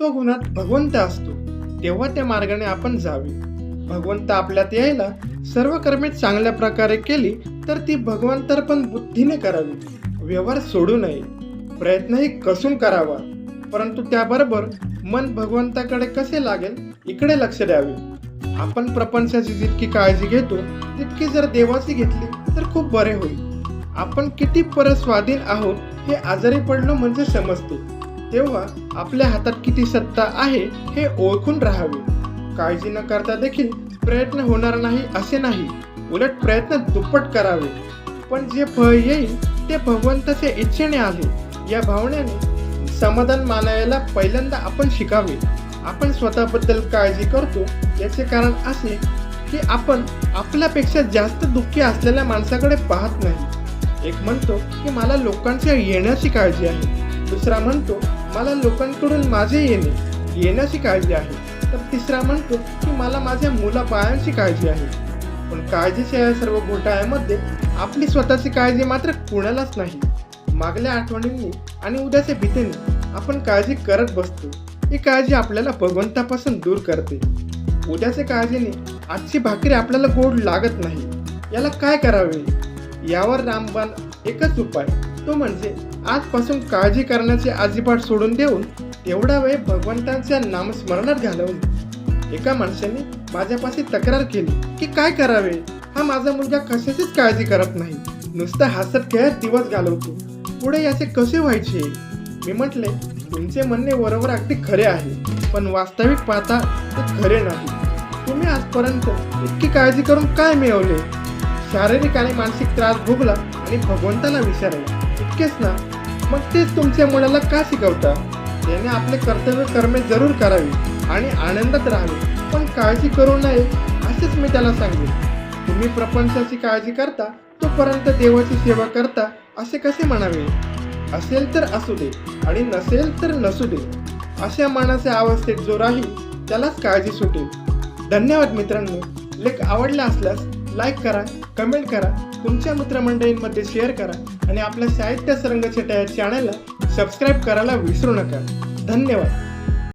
तो गुणात भगवंत असतो. तेव्हा त्या मार्गाने आपण जावे. भगवंत आपल्यात यायला सर्व कर्मे चांगल्या प्रकारे केली तर ती भगवंतर्पण बुद्धीने करावी. व्यवहार सोडू नये. प्रयत्नही कसून करावा. परंतु त्याबरोबर मन भगवंताकडे कसे लागेल इकडे लक्ष द्यावे. आपण प्रपंचाची जितकी काळजी घेतो तितकी जर देवाची घेतली तर खूप बरे होईल. आपण किती परस्वाधीन आहोत हे आजारी पडलो म्हणजे समजते. तेव्हा आपल्या हातात किती सत्ता आहे हे ओळखून राहावे. काळजी न करता देखील प्रयत्न होणार नाही असे नाही. उलट प्रयत्न दुप्पट करावे. पण जे फळ येईल ते भगवंताच्या इच्छेने आले या भावनेने समाधान मानायला पहिल्यांदा आपण शिकावे. आपण स्वतःबद्दल काळजी करतो याचे कारण असे की आपण आपल्यापेक्षा जास्त दुःखी असलेल्या माणसाकडे पाहत नाही. एक म्हणतो की मला लोकांच्या येण्याची काळजी आहे. दुसरा म्हणतो मला लोकांकडून माझे येणे येण्याची काळजी आहे. तर तिसरा म्हणतो की मला माझ्या मुलाबाळांची काळजी आहे. पण काळजीच्या या सर्व घोटाळ्यामध्ये आपली स्वतःची काळजी मात्र कुणालाच नाही. मागल्या आठवणींनी आणि उद्याच्या भीतीने आपण काळजी करत बसतो. ही काळजी आपल्याला भगवंतापासून दूर करते. उद्याच्या काळजीने आजची भाकरी आपल्याला गोड लागत नाही. याला काय करावे? यावर रामबाण एकच उपाय. तो म्हणजे आजपासून काळजी करण्याचे अजिबात सोडून देऊन एवढा वेळ भगवंतांच्या नामस्मरणात घालवून एका माणसाने माझ्यापाशी तक्रार केली की काय करावे? हा माझा मुलगा कशाचीच काळजी करत नाही. नुसता हसत खेळत दिवस घालवतो. पुढे याचे कसे व्हायचे? मी म्हटले तुमचे म्हणणे बरोबर अगदी खरे आहे पण वास्तविक पाहता ते खरे नाही. तुम्ही आजपर्यंत इतकी काळजी करून काय मिळवले? शारीरिक आणि मानसिक त्रास भोगला आणि भगवंताला विचारला. इतकेच ना. मग तेच तुमच्या मुलाला का शिकवता? त्याने आपले कर्तव्य कर्मे जरूर करावी आणि आनंदात राहावे. पण काळजी करू नये असेच मी त्याला सांगेन. तुम्ही प्रपंचाची काळजी करता तोपर्यंत देवाची सेवा करता असे कसे म्हणावे? असेल तर असू दे आणि नसेल तर नसू दे. अशा मनाच्या अवस्थेत जो राहील त्यालाच काळजी सुटेल. धन्यवाद मित्रांनो. लेख आवडला असल्यास लाईक करा कमेंट करा तुमच्या मित्रमंडळींमध्ये शेअर करा आणि आपल्या साहित्य सरंगछटा या चॅनलला सबस्क्राईब करायला विसरू नका. धन्यवाद.